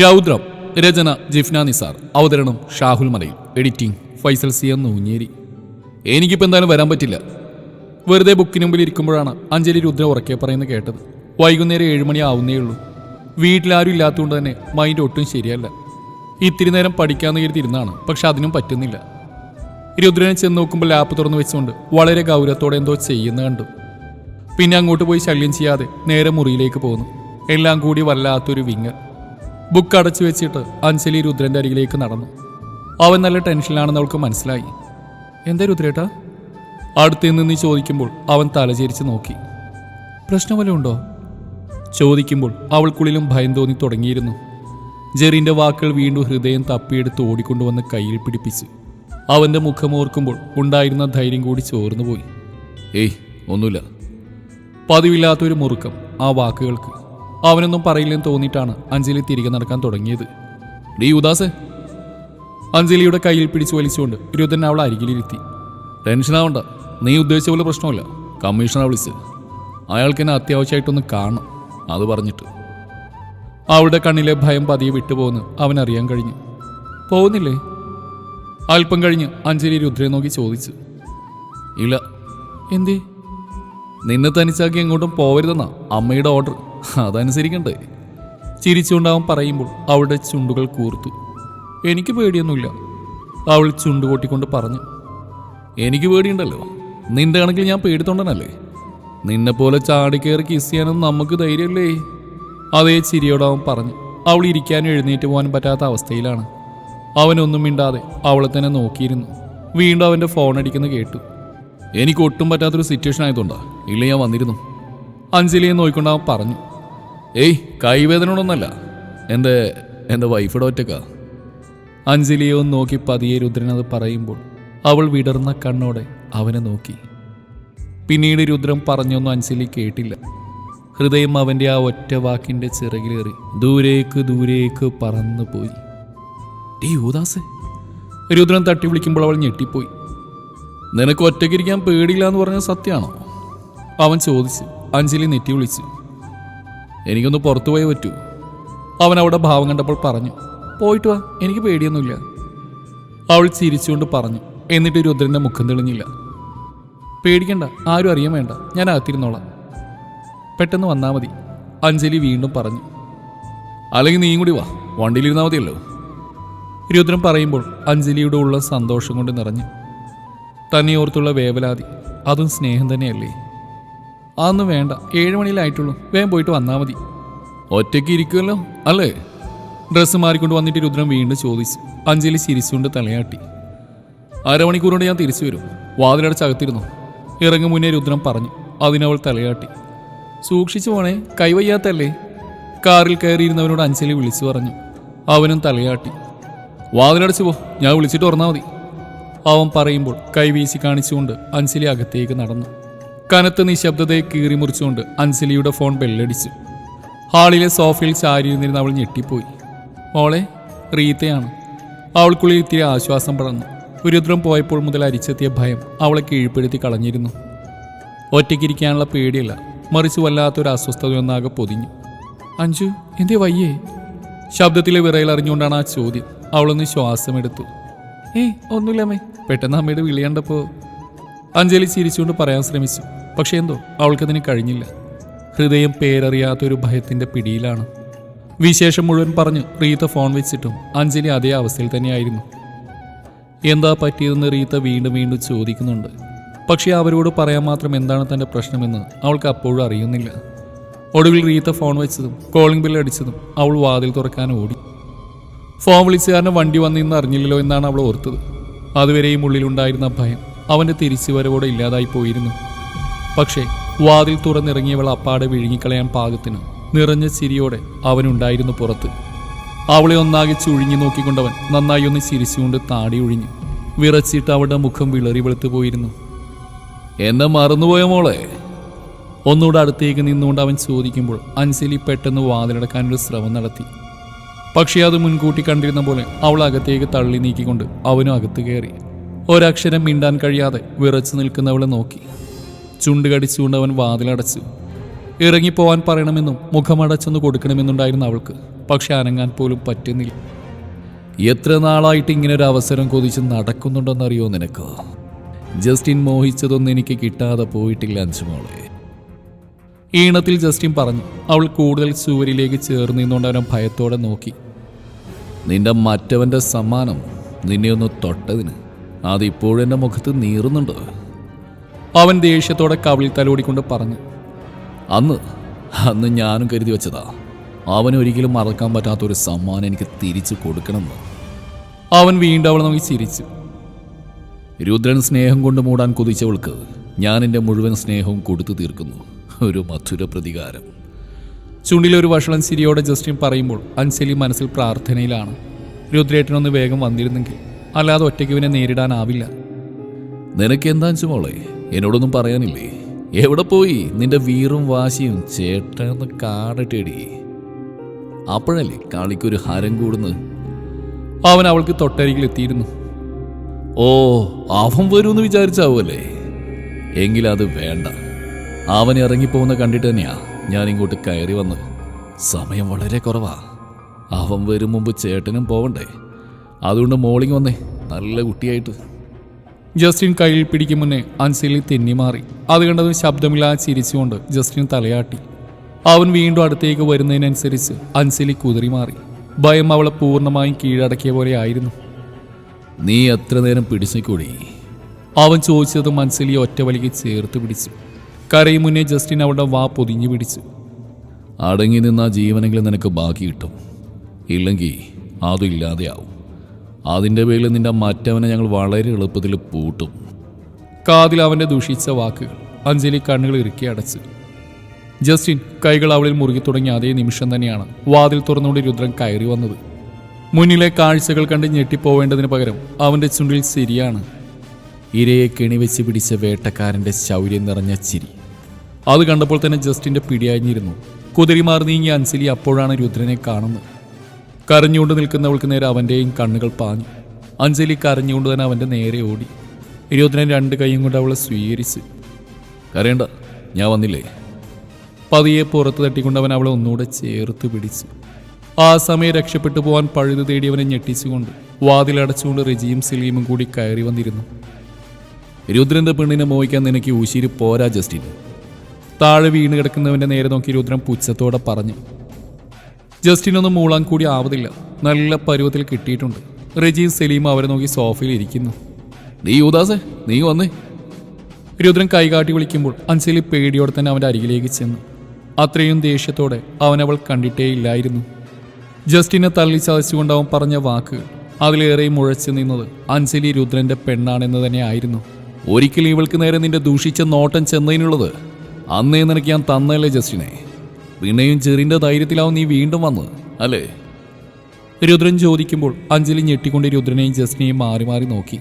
രൗദ്രം രചന ജിഫ്ന നിസാർ അവതരണം Shahul Malayil editing Faisal C M Noonjeri. എനിക്കിപ്പോൾ എന്തായാലും വരാൻ പറ്റില്ല. വെറുതെ ബുക്കിന് മുമ്പിൽ ഇരിക്കുമ്പോഴാണ് അഞ്ജലി രുദ്ര ഉറക്കെ പറയുന്നത് കേട്ടത്. വൈകുന്നേരം ഏഴുമണി ആവുന്നേ ഉള്ളൂ. വീട്ടിലാരും ഇല്ലാത്തതുകൊണ്ട് തന്നെ മൈൻഡ് ഒട്ടും ശരിയല്ല. ഇത്തിരി നേരം പഠിക്കാമെന്ന് കരുതിയിരുന്നാണ് പക്ഷെ അതിനും പറ്റുന്നില്ല. രുദ്രനെ ചെന്ന് നോക്കുമ്പോൾ ലാപ്പ് തുറന്നു വെച്ചുകൊണ്ട് വളരെ ഗൗരവത്തോടെ എന്തോ ചെയ്യുന്ന കണ്ടു. പിന്നെ അങ്ങോട്ട് പോയി ശല്യം ചെയ്യാതെ നേരെ മുറിയിലേക്ക് പോകുന്നു എല്ലാം കൂടി വല്ലാത്തൊരു വിങ്ങൽ. ബുക്ക് അടച്ചു വെച്ചിട്ട് അഞ്ജലി രുദ്രന്റെ അരികിലേക്ക് നടന്നു. അവൻ നല്ല ടെൻഷനിലാണെന്ന് അവൾക്ക് മനസ്സിലായി. എന്താ രുദ്രേട്ടാ? അടുത്ത് നിന്ന് ചോദിക്കുമ്പോൾ അവൻ തലചേരിച്ച് നോക്കി. പ്രശ്നം വല്ലതും ഉണ്ടോ? ചോദിക്കുമ്പോൾ അവൾക്കുള്ളിലും ഭയം തോന്നി തുടങ്ങിയിരുന്നു. ജെറിന്റെ വാക്കുകൾ വീണ്ടും ഹൃദയം തപ്പിയെടുത്ത് ഓടിക്കൊണ്ടുവന്ന് കയ്യിൽ പിടിപ്പിച്ചു. അവന്റെ മുഖം ഓർക്കുമ്പോൾ ഉണ്ടായിരുന്ന ധൈര്യം കൂടി ചോർന്നുപോയി. ഏയ് ഒന്നുമില്ല. പതിവില്ലാത്തൊരു മുറുക്കം ആ വാക്കുകൾക്ക്. അവനൊന്നും പറയില്ലെന്ന് തോന്നിയിട്ടാണ് അഞ്ജലി തിരികെ നടക്കാൻ തുടങ്ങിയത്. ഡീ ഉദാസ് അഞ്ജലിയുടെ കയ്യിൽ പിടിച്ചു വലിച്ചുകൊണ്ട് രുദ്രൻ അവളെ അരികിലിരുത്തി. ടെൻഷനാവണ്ട നീ ഉദ്ദേശിച്ച പോലെ പ്രശ്നമില്ല. കമ്മീഷണറെ വിളിച്ച് അയാൾക്ക് എന്നെ അത്യാവശ്യമായിട്ടൊന്ന് കാണണം അത് പറഞ്ഞിട്ട്. അവളുടെ കണ്ണിലെ ഭയം പതിയെ വിട്ടുപോകുന്നു അവൻ അറിയാൻ കഴിഞ്ഞു. പോകുന്നില്ലേ? അല്പം കഴിഞ്ഞ് അഞ്ജലി രുദ്രയെ നോക്കി ചോദിച്ചു. ഇല്ല. എന്തേ? നിന്നെ തനിച്ചാക്കി എങ്ങോട്ടും പോവരുതെന്നാ അമ്മയുടെ ഓർഡർ അതനുസരിക്കണ്ടേ. ചിരിച്ചുകൊണ്ട് അവൻ പറയുമ്പോൾ അവളുടെ ചുണ്ടുകൾ കൂർത്തു. എനിക്ക് പേടിയൊന്നുമില്ല. അവൾ ചുണ്ടുകൊട്ടിക്കൊണ്ട് പറഞ്ഞു. എനിക്ക് പേടിയുണ്ടല്ലോ. നിന്റെ കണക്കിൽ ഞാൻ പേടിത്തൊണ്ടനല്ലേ? നിന്നെ പോലെ ചാടിക്കയറി കിസ് ചെയ്യാനൊന്നും നമുക്ക് ധൈര്യമല്ലേ? അതേ ചിരിയോട് അവൻ പറഞ്ഞു. അവൾ ഇരിക്കാൻ എഴുന്നേറ്റ് പോകാൻ പറ്റാത്ത അവസ്ഥയിലാണ്. അവനൊന്നും മിണ്ടാതെ അവളെ തന്നെ നോക്കിയിരുന്നു. വീണ്ടും അവന്റെ ഫോൺ അടിക്കുന്ന കേട്ടു. എനിക്ക് ഒട്ടും പറ്റാത്തൊരു സിറ്റുവേഷൻ ആയതുകൊണ്ടാണ് ഇല്ല ഞാൻ വന്നിരുന്നു. അഞ്ജലിയെ നോക്കിക്കൊണ്ട് അവൻ പറഞ്ഞു. ഏയ് കൈവേദനയോടൊന്നല്ല. എന്റെ എന്റെ വൈഫിടെ ഒറ്റക്കാ. അഞ്ജലിയെ ഒന്ന് നോക്കി പതിയെ രുദ്രൻ അത് പറയുമ്പോൾ അവൾ വിടർന്ന കണ്ണോടെ അവനെ നോക്കി. പിന്നീട് രുദ്രൻ പറഞ്ഞൊന്നും അഞ്ജലി കേട്ടില്ല. ഹൃദയം അവന്റെ ആ ഒറ്റ വാക്കിന്റെ ചിറകിലേറി ദൂരേക്ക് ദൂരേക്ക് പറന്നു പോയി. ഡീ യൂദാസേ രുദ്രൻ തട്ടി വിളിക്കുമ്പോൾ അവൾ ഞെട്ടിപ്പോയി. നിനക്ക് ഒറ്റയ്ക്കിരിക്കാൻ പേടിയില്ല എന്ന് പറഞ്ഞ സത്യമാണോ അവൻ ചോദിച്ചു. അഞ്ജലി നെറ്റി വിളിച്ചു. എനിക്കൊന്ന് പുറത്തു പോയേ പറ്റൂ. അവൻ അവിടെ ഭാവം കണ്ടപ്പോൾ പറഞ്ഞു പോയിട്ട് വാ എനിക്ക് പേടിയൊന്നുമില്ല. അവൾ ചിരിച്ചുകൊണ്ട് പറഞ്ഞു എന്നിട്ട് രുദ്രന്റെ മുഖം തെളിഞ്ഞില്ല. പേടിക്കണ്ട ആരും അറിയാൻ വേണ്ട ഞാൻ അകത്തിരുന്നോളാം. പെട്ടെന്ന് വന്നാൽ മതി അഞ്ജലി വീണ്ടും പറഞ്ഞു അല്ലെങ്കിൽ നീയും കൂടി വാ വണ്ടിയിലിരുന്നാൽ മതിയല്ലോ. രുദ്രൻ പറയുമ്പോൾ അഞ്ജലിയുടെ ഉള്ള സന്തോഷം കൊണ്ട് നിറഞ്ഞു. തന്നെ ഓർത്തുള്ള വേവലാതി അതും സ്നേഹം തന്നെയല്ലേ? അതൊന്നും വേണ്ട. ഏഴ് മണിയിലായിട്ടുള്ളൂ വേഗം പോയിട്ട് വന്നാൽ മതി. ഒറ്റയ്ക്ക് ഇരിക്കുമല്ലോ അല്ലേ? ഡ്രസ്സ് മാറിക്കൊണ്ട് വന്നിട്ട് രുദ്രൻ വീണ്ടും ചോദിച്ചു. അഞ്ജലി ചിരിച്ചുകൊണ്ട് തലയാട്ടി. അരമണിക്കൂർ കൊണ്ട് ഞാൻ തിരിച്ചു വരും. വാതിലടച്ചകത്തിരുന്നു ഇറങ്ങും മുന്നേ രുദ്രൻ പറഞ്ഞു. അതിനവൾ തലയാട്ടി. സൂക്ഷിച്ചു പോണേ കൈവയ്യാത്തല്ലേ? കാറിൽ കയറിയിരുന്നവനോട് അഞ്ജലി വിളിച്ചു പറഞ്ഞു. അവനും തലയാട്ടി. വാതിലടച്ചു പോ ഞാൻ വിളിച്ചിട്ട് ഓർന്നാൽ മതി. അവൻ പറയുമ്പോൾ കൈവീശി കാണിച്ചുകൊണ്ട് അഞ്ജലി അകത്തേക്ക് നടന്നു. കനത്ത നിശബ്ദതയെ കീറി മുറിച്ചുകൊണ്ട് അഞ്ജലിയുടെ ഫോൺ ബെല്ലടിച്ചു. ഹാളിലെ സോഫയിൽ ചാരിയിരുന്നിരുന്ന അവൾ ഞെട്ടിപ്പോയി. മോളെ റീത്തയാണ് അവൾക്കുള്ളിൽ ഇത്തിരി ആശ്വാസം പടർന്നു. ഒരുദ്രം പോയപ്പോൾ മുതൽ അരിച്ചെത്തിയ ഭയം അവളെ കീഴ്പ്പെടുത്തി കളഞ്ഞിരുന്നു. ഒറ്റയ്ക്കിരിക്കാനുള്ള പേടിയല്ല. മറിച്ച് വല്ലാത്തൊരു അസ്വസ്ഥതയൊന്നാകെ പൊതിഞ്ഞു. അഞ്ജു എന്തേ വയ്യേ? ശബ്ദത്തിലെ വിറയിൽ അറിഞ്ഞുകൊണ്ടാണ് ആ ചോദ്യം. അവളൊന്ന് ശ്വാസമെടുത്തു. ഏയ് ഒന്നുമില്ലമ്മേ പെട്ടെന്ന് അമ്മയുടെ വിളിയണ്ടപ്പോൾ അഞ്ജലി ചിരിച്ചുകൊണ്ട് പറയാൻ ശ്രമിച്ചു. പക്ഷെ എന്തോ അവൾക്കതിന് കഴിഞ്ഞില്ല. ഹൃദയം പേരറിയാത്തൊരു ഭയത്തിന്റെ പിടിയിലാണ്. വിശേഷം മുഴുവൻ പറഞ്ഞ് റീത്ത ഫോൺ വെച്ചിട്ടും അഞ്ജലി അതേ അവസ്ഥയിൽ തന്നെയായിരുന്നു. എന്താ പറ്റിയതെന്ന് റീത്ത വീണ്ടും വീണ്ടും ചോദിക്കുന്നുണ്ട്. പക്ഷേ അവരോട് പറയാൻ മാത്രം എന്താണ് തന്റെ പ്രശ്നമെന്ന് അവൾക്ക് അപ്പോഴും അറിയുന്നില്ല. ഒടുവിൽ റീത്ത ഫോൺ വെച്ചതും കോളിംഗ് ബിൽ അടിച്ചതും അവൾ വാതിൽ തുറക്കാൻ ഓടി. ഫോൺ വിളിച്ചുകാരനെ വണ്ടി വന്നിന്ന് അറിഞ്ഞില്ലല്ലോ എന്നാണ് അവൾ ഓർത്തത്. അതുവരെയും ഉള്ളിലുണ്ടായിരുന്ന ഭയം അവന്റെ തിരിച്ചുവരവോടെ ഇല്ലാതായി പോയിരുന്നു. പക്ഷേ വാതിൽ തുറന്നിറങ്ങിയവൾ അപ്പാടെ വിഴുങ്ങിക്കളയാൻ പാകത്തിന് നിറഞ്ഞ ചിരിയോടെ അവനുണ്ടായിരുന്നു പുറത്ത്. അവളെ ഒന്നാകെ ചുഴിഞ്ഞു നോക്കിക്കൊണ്ടവൻ നന്നായി ഒന്ന് ചിരിച്ചുകൊണ്ട് താടി ഒഴിഞ്ഞു വിറച്ചിട്ട് അവളുടെ മുഖം വിളറി വെളുത്തു പോയിരുന്നു. എന്നെ മറന്നുപോയ മോളെ? ഒന്നുകൂടെ അടുത്തേക്ക് നിന്നുകൊണ്ട് അവൻ ചോദിക്കുമ്പോൾ അഞ്ജലി പെട്ടെന്ന് വാതിലടക്കാനൊരു ശ്രമം നടത്തി. പക്ഷേ അത് മുൻകൂട്ടി കണ്ടിരുന്ന പോലെ അവൾ അകത്തേക്ക് തള്ളി നീക്കിക്കൊണ്ട് അവനും അകത്ത് കയറി. ഒരക്ഷരം മിണ്ടാൻ കഴിയാതെ വിറച്ചു നിൽക്കുന്നവളെ നോക്കി. ചുണ്ട് കടിച്ചുകൊണ്ട് അവൻ വാതിലടച്ചു. ഇറങ്ങിപ്പോവാൻ പറയണമെന്നും മുഖമടച്ചൊന്ന് കൊടുക്കണമെന്നുണ്ടായിരുന്നു അവൾക്ക്. പക്ഷെ അനങ്ങാൻ പോലും പറ്റുന്നില്ല. എത്ര നാളായിട്ട് ഒരു അവസരം കൊതിച്ച് നടക്കുന്നുണ്ടെന്നറിയോ നിനക്ക്? ജസ്റ്റിൻ മോഹിച്ചതൊന്നും എനിക്ക് കിട്ടാതെ പോയിട്ടില്ല അഞ്ചുമോളെ. ഈണത്തിൽ ജസ്റ്റിൻ പറഞ്ഞു അവൾ കൂടുതൽ ചുവരിലേക്ക് ചേർന്ന് നിന്നുകൊണ്ട് അവനെ ഭയത്തോടെ നോക്കി. നിന്റെ മറ്റവന്റെ സമ്മാനം നിന്നെ ഒന്ന് തൊട്ടതിന്. അതിപ്പോഴെന്റെ മുഖത്ത് നീറുന്നുണ്ട്? അവൻ ദേഷ്യത്തോടെ കവിളിൽ തലോടിക്കൊണ്ട് പറഞ്ഞു അന്ന് അന്ന് ഞാനും കരുതി വെച്ചതാ. അവൻ ഒരിക്കലും മറക്കാൻ പറ്റാത്തൊരു സമ്മാനം എനിക്ക് തിരിച്ചു കൊടുക്കണമെന്ന്. അവൻ വീണ്ടും അവളെ നോക്കി ചിരിച്ചു. രുദ്രൻ സ്നേഹം കൊണ്ട് മൂടാൻ കൊതിച്ചവൾക്ക് ഞാൻ എന്റെ മുഴുവൻ സ്നേഹവും കൊടുത്തു തീർക്കുന്നു. ഒരു മധുര പ്രതികാരം. ചുണ്ടിലൊരു വഷളൻ ചിരിയോടെ ജസ്റ്റിൻ പറയുമ്പോൾ അഞ്ജലി മനസ്സിൽ പ്രാർത്ഥനയിലാണ്. രുദ്രേട്ടനൊന്ന് വേഗം വന്നിരുന്നെങ്കിൽ അല്ലാതെ ഒറ്റയ്ക്ക് ഇവനെ നേരിടാനാവില്ല. നിനക്ക് എന്താ മോളെ എന്നോടൊന്നും പറയാനില്ലേ? എവിടെ പോയി? നിന്റെ വീറും വാശിയും ചേട്ടന്ന് കാടട്ടേടി അപ്പോഴല്ലേ കാളിക്കൊരു ഹരം കൂടുന്നു? അവൻ അവൾക്ക് തൊട്ടരികിൽ എത്തിയിരുന്നു. ഓ അവൻ വരുമെന്ന് വിചാരിച്ചാവുമല്ലേ? എങ്കിലത് വേണ്ട. അവൻ ഇറങ്ങിപ്പോകുന്ന കണ്ടിട്ട് തന്നെയാ ഞാൻ ഇങ്ങോട്ട് കയറി വന്നു. സമയം വളരെ കുറവാ. അവൻ വരും മുമ്പ് ചേട്ടനും പോവണ്ടേ? അതുകൊണ്ട് മോളിങ് വന്നേ. നല്ല കുട്ടിയായിട്ട്. ജസ്റ്റിൻ കയ്യിൽ പിടിക്കും മുന്നേ അൻസലി തെന്നി മാറി. അത് കണ്ടതും ശബ്ദമില്ലാതെ ചിരിച്ചുകൊണ്ട് ജസ്റ്റിൻ തലയാട്ടി. അവൻ വീണ്ടും അടുത്തേക്ക് വരുന്നതിനനുസരിച്ച് അൻസലി കുതിരി മാറി. ഭയം അവളെ പൂർണമായും കീഴടക്കിയ പോലെ ആയിരുന്നു. നീ എത്ര നേരം പിടിച്ചിക്കൂടി? അവൻ ചോദിച്ചതും അൻസലി ഒറ്റ വലിക്ക് ചേർത്ത് പിടിച്ചു. കരയും മുന്നേ ജസ്റ്റിൻ അവളുടെ വാ പൊതിഞ്ഞു പിടിച്ചു. അടങ്ങി നിന്ന ജീവനെങ്കിലും നിനക്ക് ബാക്കി കിട്ടും. ഇല്ലെങ്കിൽ അതും ഇല്ലാതെയാവും. അതിന്റെ പേരിൽ നിന്റെ മറ്റവനെ ഞങ്ങൾ വളരെ എളുപ്പത്തിൽ പൂട്ടും. കാതിൽ അവന്റെ ദുഷിച്ച വാക്കുകൾ അഞ്ജലി കണ്ണുകൾ ഇറുക്കി അടച്ചു. ജസ്റ്റിൻ കൈകൾ അവളിൽ മുറുകി തുടങ്ങിയ അതേ നിമിഷം തന്നെയാണ് വാതിൽ തുറന്നുകൊണ്ട് രുദ്രൻ കയറി വന്നത്. മുന്നിലെ കാഴ്ചകൾ കണ്ട് ഞെട്ടിപ്പോവേണ്ടതിന് പകരം അവന്റെ ചുണ്ടിൽ ശരിയാണ് ഇരയെ കെണിവെച്ച് പിടിച്ച വേട്ടക്കാരന്റെ ശൗര്യം നിറഞ്ഞ ചിരി. അത് കണ്ടപ്പോൾ തന്നെ ജസ്റ്റിന്റെ പിടിയാഞ്ഞിരുന്നു. കുതിരിമാർ നീങ്ങിയ അഞ്ജലി അപ്പോഴാണ് രുദ്രനെ കാണുന്നത്. കരഞ്ഞുകൊണ്ട് നിൽക്കുന്നവൾക്ക് നേരെ അവന്റെയും കണ്ണുകൾ പാഞ്ഞു. അഞ്ജലി കരഞ്ഞുകൊണ്ട് തന്നെ അവന്റെ നേരെ ഓടി. രുദ്രൻ രണ്ട് കൈയും കൊണ്ട് അവളെ സ്വീകരിച്ച് കരയണ്ട ഞാൻ വന്നില്ലേ? പതിയെ പുറത്ത് തട്ടിക്കൊണ്ട് അവൻ അവളെ ഒന്നുകൂടെ ചേർത്ത് പിടിച്ചു. ആ സമയം രക്ഷപ്പെട്ടു പോകാൻ പഴുതു തേടിയവനെ ഞെട്ടിച്ചുകൊണ്ട് വാതിലടച്ചുകൊണ്ട് റിജിയും സിലീമും കൂടി കയറി വന്നിരുന്നു. രുദ്രന്റെ പെണ്ണിനെ മോഹിക്കാൻ നിനക്ക് ഊശിരി പോരാ ജസ്റ്റിൻ. താഴെ വീണ് കിടക്കുന്നവന്റെ നേരെ നോക്കി രുദ്രൻ പുച്ഛത്തോടെ പറഞ്ഞു ജസ്റ്റിനൊന്നും മൂളാൻ കൂടി ആവതില്ല. നല്ല പരുവത്തിൽ കിട്ടിയിട്ടുണ്ട്. റെജിയും സലീം അവരെ നോക്കി സോഫയിൽ ഇരിക്കുന്നു. നീ യൂദാസേ നീ വന്നേ. രുദ്രൻ കൈകാട്ടി വിളിക്കുമ്പോൾ അൻസലി പേടിയോടെ തന്നെ അവന്റെ അരികിലേക്ക് ചെന്നു. അത്രയും ദേഷ്യത്തോടെ അവൻ അവൾ കണ്ടിട്ടേ ഇല്ലായിരുന്നു ജസ്റ്റിനെ തള്ളി ചതച്ചുകൊണ്ട് അവൻ പറഞ്ഞ വാക്കുകൾ അതിലേറെ മുഴച്ചു നിന്നത് അഞ്ജലി രുദ്രന്റെ പെണ്ണാണെന്ന് തന്നെ ആയിരുന്നു. ഒരിക്കലും ഇവൾക്ക് നേരെ നിന്റെ ദൂഷിച്ച നോട്ടം ചെന്നതിനുള്ളത് അന്നേ നിനക്ക് ഞാൻ തന്നല്ലേ ജസ്റ്റിനെ? പിന്നെയും ചെറിന്റെ ധൈര്യത്തിലാവും നീ വീണ്ടും വന്ന് അല്ലേ? രുദ്രൻ ചോദിക്കുമ്പോൾ അഞ്ജലി ഞെട്ടിക്കൊണ്ട് രുദ്രനെയും ജസ്റ്റിനെയും മാറി മാറി നോക്കി.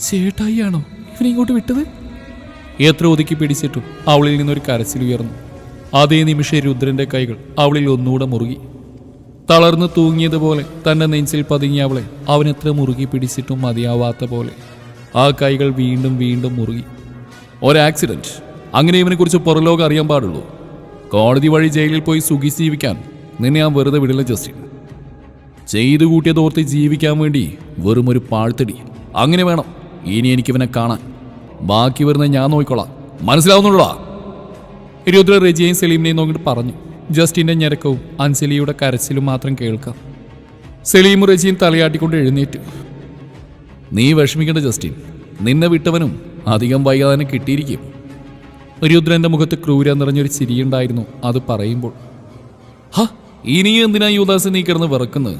ചേട്ടായിയാണോ ഇവനെ ഇങ്ങോട്ട് വിട്ടത്? എത്ര ഒതുക്കി പിടിച്ചിട്ടും അവളിൽ നിന്നൊരു കരച്ചിൽ ഉയർന്നു. അതേ നിമിഷം രുദ്രന്റെ കൈകൾ അവളിൽ ഒന്നുകൂടെ മുറുകി. തളർന്നു തൂങ്ങിയതുപോലെ തന്റെ നെഞ്ചിൽ പതുങ്ങിയ അവളെ അവൻ എത്ര മുറുകി പിടിച്ചിട്ടും മതിയാവാത്ത പോലെ ആ കൈകൾ വീണ്ടും വീണ്ടും മുറുകി. ഒരു ആക്സിഡന്റ് അങ്ങനെ ഇവനെക്കുറിച്ച് പുറലോകം അറിയാൻ പാടുള്ളൂ. കോടതി വഴി ജയിലിൽ പോയി സുഖി ജീവിക്കാൻ. നിന്നെ ഞാൻ വെറുതെ വിടില്ല ജസ്റ്റിൻ. ചെയ്തു കൂട്ടിയതോർത്ത് ജീവിക്കാൻ വേണ്ടി വെറും ഒരു പാഴ്ത്തടി. അങ്ങനെ വേണം ഇനി എനിക്കിവനെ കാണാൻ. ബാക്കി വരുന്ന ഞാൻ നോക്കിക്കോളാം. മനസ്സിലാവുന്നുള്ളടാ രുദ്ര റെജിയെയും സെലീമിനെയും നോക്കിയിട്ട് പറഞ്ഞു. ജസ്റ്റിന്റെ ഞരക്കവും അഞ്ജലിയുടെ കരച്ചിലും മാത്രം കേൾക്കാം. സെലീമും റെജിയും തലയാട്ടിക്കൊണ്ട് എഴുന്നേറ്റ്. നീ വിഷമിക്കേണ്ട ജസ്റ്റിൻ. നിന്നെ വിട്ടവനും അധികം വൈകാതെ കിട്ടിയിരിക്കും. രുദ്രന്റെ മുഖത്ത് ക്രൂര നിറഞ്ഞൊരു ചിരിയുണ്ടായിരുന്നു. അത് പറയുമ്പോൾ ഹ ഇനി എന്തിനാ യുദാസ് നീ കിടന്ന് വിറക്കുന്നത്?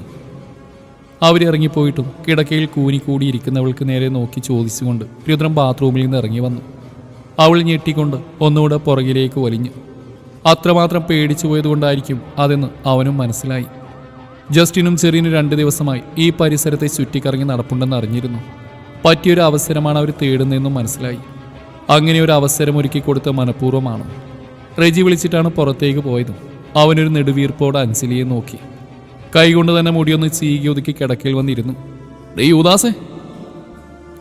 അവരിറങ്ങിപ്പോയിട്ടും കിടക്കയിൽ കൂനിക്കൂടിയിരിക്കുന്നവൾക്ക് നേരെ നോക്കി ചോദിച്ചുകൊണ്ട് രുദ്രൻ ബാത്റൂമിൽ നിന്ന് ഇറങ്ങി വന്നു. അവൾ ഞെട്ടിക്കൊണ്ട് ഒന്നുകൂടെ പുറകിലേക്ക് വലിഞ്ഞു. അത്രമാത്രം പേടിച്ചു പോയതുകൊണ്ടായിരിക്കും അതെന്ന് അവനും മനസ്സിലായി. ജസ്റ്റിനും ചെറിയനും രണ്ട് ദിവസമായി ഈ പരിസരത്തെ ചുറ്റിക്കറങ്ങി നടപ്പുണ്ടെന്ന് അറിഞ്ഞിരുന്നു. പറ്റിയൊരു അവസരമാണ് അവർ തേടുന്നതെന്നും മനസ്സിലായി. അങ്ങനെ ഒരു അവസരം ഒരുക്കി കൊടുത്ത മനഃപൂർവമാണ്. റെജി വിളിച്ചിട്ടാണ് പുറത്തേക്ക് പോയതും. അവനൊരു നെടുവീർപ്പോടെ അഞ്ജലിയെ നോക്കി. കൈകൊണ്ട് തന്നെ മുടിയൊന്ന് ചീകി ഒതുക്കി കിടക്കയിൽ വന്നിരുന്നു. ഡേ യൂദാസേ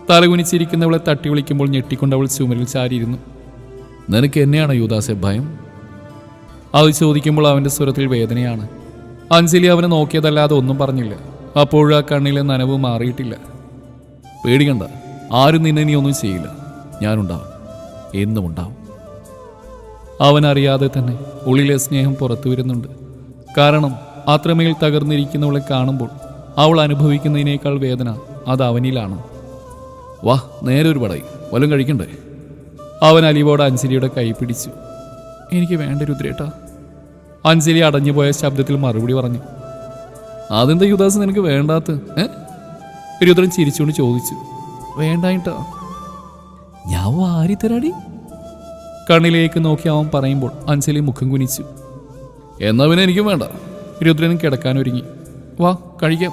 തലകുനിച്ചിരിക്കുന്നവളെ തട്ടി വിളിക്കുമ്പോൾ ഞെട്ടിക്കൊണ്ട് അവൾ ചുമരിൽ ചാരിയിരുന്നു. നിനക്ക് എന്നെയാണോ യൂദാസെ ഭയം? അത് ചോദിക്കുമ്പോൾ അവന്റെ സ്വരത്തിൽ വേദനയാണ്. അഞ്ജലി അവനെ നോക്കിയതല്ലാതെ ഒന്നും പറഞ്ഞില്ല. അപ്പോഴും ആ കണ്ണിലെ നനവ് മാറിയിട്ടില്ല. പേടിക്കണ്ട. ആരും നിന്നെ നീ ഒന്നും ചെയ്യില്ല. ഞാനുണ്ടാവും. എന്നും ഉണ്ടാവും അവനറിയാതെ തന്നെ ഉള്ളിലെ സ്നേഹം പുറത്തു വരുന്നുണ്ട്. കാരണം അത്രമേൽ തകർന്നിരിക്കുന്നവളെ കാണുമ്പോൾ അവൾ അനുഭവിക്കുന്നതിനേക്കാൾ വേദന അത് അവനിലാണ്. വാ നേരെ ഒരു പടയി. വല്ലതും കഴിക്കണ്ടേ? അവൻ അലിവോട് അഞ്ജലിയുടെ കൈ പിടിച്ചു. എനിക്ക് വേണ്ട രുദ്രേട്ടാ. അഞ്ജലി അടഞ്ഞുപോയ ശബ്ദത്തിൽ മറുപടി പറഞ്ഞു. അതെന്താ യുദാസ് നിനക്ക് വേണ്ടാത്ത ഏ? രുദ്രൻ ചിരിച്ചുകൊണ്ട് ചോദിച്ചു. വേണ്ടായിട്ടാ. ഞാൻ വാരി തരാടി കണ്ണിലേക്ക് നോക്കി അവൻ പറയുമ്പോൾ അഞ്ജലി മുഖം കുനിച്ചു. എന്നാ പിന്നെ എനിക്കും വേണ്ട. രുദ്രനും കിടക്കാൻ ഒരുങ്ങി. വാ കഴിക്കാം.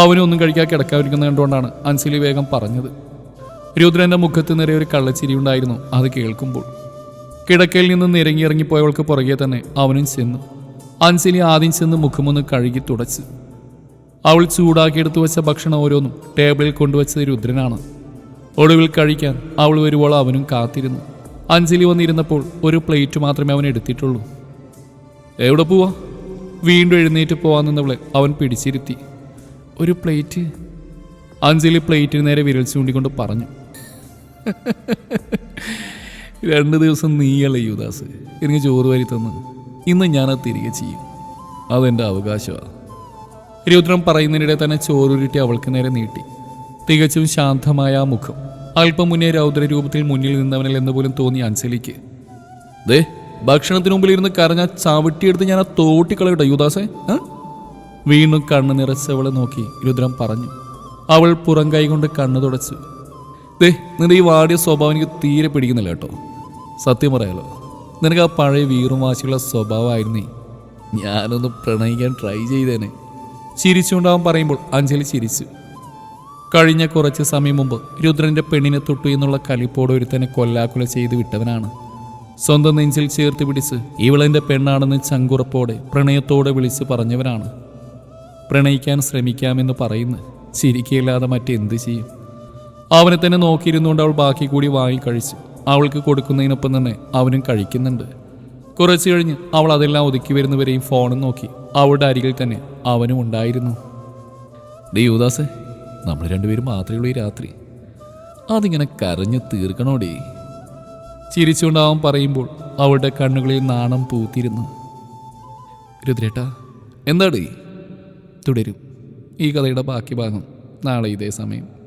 അവനും ഒന്നും കഴിക്കാൻ കിടക്കാൻ ഒരുങ്ങുന്നത് കണ്ടുകൊണ്ടാണ് അഞ്ജലി വേഗം പറഞ്ഞത്. രുദ്രന്റെ മുഖത്ത് നിറയെ ഒരു കള്ളച്ചിരി ഉണ്ടായിരുന്നു അത് കേൾക്കുമ്പോൾ. കിടക്കയിൽ നിന്ന് നിരങ്ങി ഇറങ്ങിപ്പോയവൾക്ക് പുറകെ തന്നെ അവനും ചെന്നു. അഞ്ജലി ആദ്യം ചെന്ന് മുഖമൊന്ന് കഴുകി തുടച്ച്. അവൾ ചൂടാക്കിയെടുത്തു വെച്ച ഭക്ഷണം ഓരോന്നും ടേബിളിൽ കൊണ്ടുവച്ചത് രുദ്രനാണ്. ഒടുവിൽ കഴിക്കാൻ അവൾ വരുമ്പോൾ അവനും കാത്തിരുന്നു. അഞ്ജലി വന്നിരുന്നപ്പോൾ ഒരു പ്ലേറ്റ് മാത്രമേ അവൻ എടുത്തിട്ടുള്ളൂ. എവിടെ പോവാ? വീണ്ടും എഴുന്നേറ്റ് പോവാൻ അവൻ പിടിച്ചിരുത്തി. ഒരു പ്ലേറ്റ്? അഞ്ജലി പ്ലേറ്റിന് നേരെ വിരൽ ചൂണ്ടിക്കൊണ്ട് പറഞ്ഞു. രണ്ട് ദിവസം നീയല്ലേ യുദാസ് എനിക്ക് ചോറ് വരി തന്ന്. ഇന്ന് ഞാനത് തിരികെ ചെയ്യും. അതെന്റെ അവകാശമാണ് രുദ്രം പറയുന്നതിനിടെ തന്നെ ചോറുരുട്ടി അവൾക്ക് നേരെ നീട്ടി. തികച്ചും ശാന്തമായ ആ മുഖം. അല്പം മുന്നേ രൗദ്ര രൂപത്തിൽ മുന്നിൽ നിന്നവനിൽ എന്ന് പോലും തോന്നി അഞ്ജലിക്ക് ദേ ഭക്ഷണത്തിന് മുമ്പിൽ ഇരുന്ന് കരഞ്ഞ ചവിട്ടിയെടുത്ത് ഞാൻ ആ തോട്ടിക്കളയട്ടെ യുദാസെ? വീണ്ടും കണ്ണ് നിറച്ചവളെ നോക്കി രുദ്രം പറഞ്ഞു. അവൾ പുറം കൈ കൊണ്ട് കണ്ണു തുടച്ചു. ദേ നിന്റെ ഈ വാടിയ സ്വഭാവം എനിക്ക് തീരെ പിടിക്കുന്നില്ല കേട്ടോ. സത്യം പറയാലോ നിനക്ക് ആ പഴയ വീറും വാശിയുള്ള സ്വഭാവമായിരുന്നേ. ഞാനൊന്ന് പ്രണയിക്കാൻ ട്രൈ ചെയ്തേനെ. ചിരിച്ചുകൊണ്ടാവാൻ പറയുമ്പോൾ അഞ്ജലി ചിരിച്ചു. കഴിഞ്ഞ കുറച്ച് സമയം മുമ്പ് രുദ്രന്റെ പെണ്ണിനെ തൊട്ടു എന്നുള്ള കലിപ്പോട് ഒരുത്തനെ കൊല്ലാക്കുല ചെയ്തു വിട്ടവനാണ്. സ്വന്തം നെഞ്ചിൽ ചേർത്ത് പിടിച്ച് ഇവളെന്റെ പെണ്ണാണെന്ന് ചങ്കുറപ്പോടെ പ്രണയത്തോടെ വിളിച്ച് പറഞ്ഞവനാണ്. പ്രണയിക്കാൻ ശ്രമിക്കാമെന്ന് പറയുന്നു ചിരിക്കയില്ലാതെ മറ്റെന്ത് ചെയ്യും? അവനെ തന്നെ നോക്കിയിരുന്നുകൊണ്ട് അവൾ ബാക്കി കൂടി വാങ്ങി കഴിച്ചു. അവൾക്ക് കൊടുക്കുന്നതിനൊപ്പം തന്നെ അവനും കഴിക്കുന്നുണ്ട്. കുറച്ച് കഴിഞ്ഞ് അവൾ അതെല്ലാം ഒതുക്കി വരുന്നവരെയും ഫോണും നോക്കി അവളുടെ അരികിൽ തന്നെ അവനും ഉണ്ടായിരുന്നു. ഡേ നമ്മൾ രണ്ടുപേരും മാത്രമേ ഉള്ളൂ ഈ രാത്രി. അതിങ്ങനെ കരഞ്ഞു തീർക്കണോടേ. ചിരിച്ചുകൊണ്ട് അവൻ പറയുമ്പോൾ അവളുടെ കണ്ണുകളിൽ നാണം പൂത്തിരുന്നു. രുദ്രേട്ടാ എന്താടി? തുടരും. ഈ കഥയുടെ ബാക്കി ഭാഗം നാളെ ഇതേ സമയം.